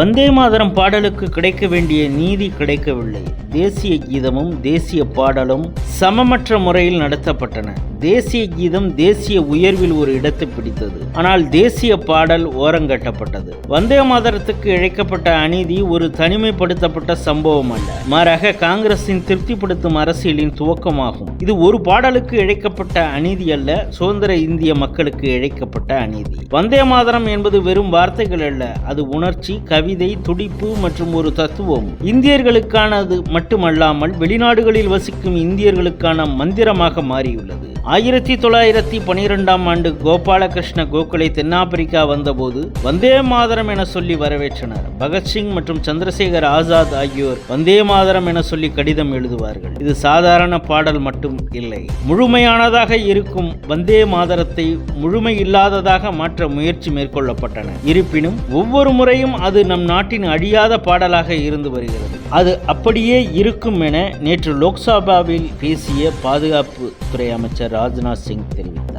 வந்தே மாதரம் பாடலுக்கு கிடைக்க வேண்டிய நீதி கிடைக்கவில்லை. தேசிய கீதமும் தேசிய பாடலும் சமமற்ற முறையில் நடத்தப்பட்டன. தேசிய கீதம் தேசிய உயர்வில் ஒரு இடத்தை பிடித்தது. ஆனால் தேசிய பாடல் ஓரங்கட்டப்பட்டது வந்தே மாதரத்துக்கு இழைக்கப்பட்ட அநீதி ஒரு தனிமைப்படுத்தப்பட்ட சம்பவம் அல்ல. மாறாக காங்கிரசின் திருப்திப்படுத்தும் அரசியலின் துவக்கமாகும். இது ஒரு பாடலுக்கு இழைக்கப்பட்ட அநீதி அல்ல சுதந்திர இந்திய மக்களுக்கு இழைக்கப்பட்ட அநீதி. வந்தே மாதரம் என்பது வெறும் வார்த்தைகள் அல்ல அது உணர்ச்சி கவிதை துடிப்பு மற்றும் ஒரு தத்துவம். இந்தியர்களுக்கானது மட்டுமல்லாமல் வெளிநாடுகளில் வசிக்கும் இந்தியர்களுக்கான மந்திரமாக மாறியுள்ளது. ஆயிரத்தி தொள்ளாயிரத்தி பனிரெண்டாம் ஆண்டு கோபாலகிருஷ்ண கோகலே தென்னாப்பிரிக்கா வந்தபோது வந்தே மாதரம் என சொல்லி வரவேற்றனர். பகத்சிங் மற்றும் சந்திரசேகர் ஆசாத் ஆகியோர் வந்தே மாதரம் என சொல்லி கடிதம் எழுதுவார்கள். இது சாதாரண பாடல் மட்டும் இல்லை. முழுமையானதாக இருக்கும் வந்தே மாதரத்தை முழுமை இல்லாததாக மாற்ற முயற்சி மேற்கொள்ளப்பட்டன. இருப்பினும் ஒவ்வொரு முறையும் அது நம் நாட்டின் அழியாத பாடலாக இருந்து வருகிறது. அது அப்படியே இருக்கும் என நேற்று லோக்சபாவில் பேசிய பாதுகாப்பு துறை அமைச்சர் ராஜ்நாத் சிங் தெரிவித்தார்.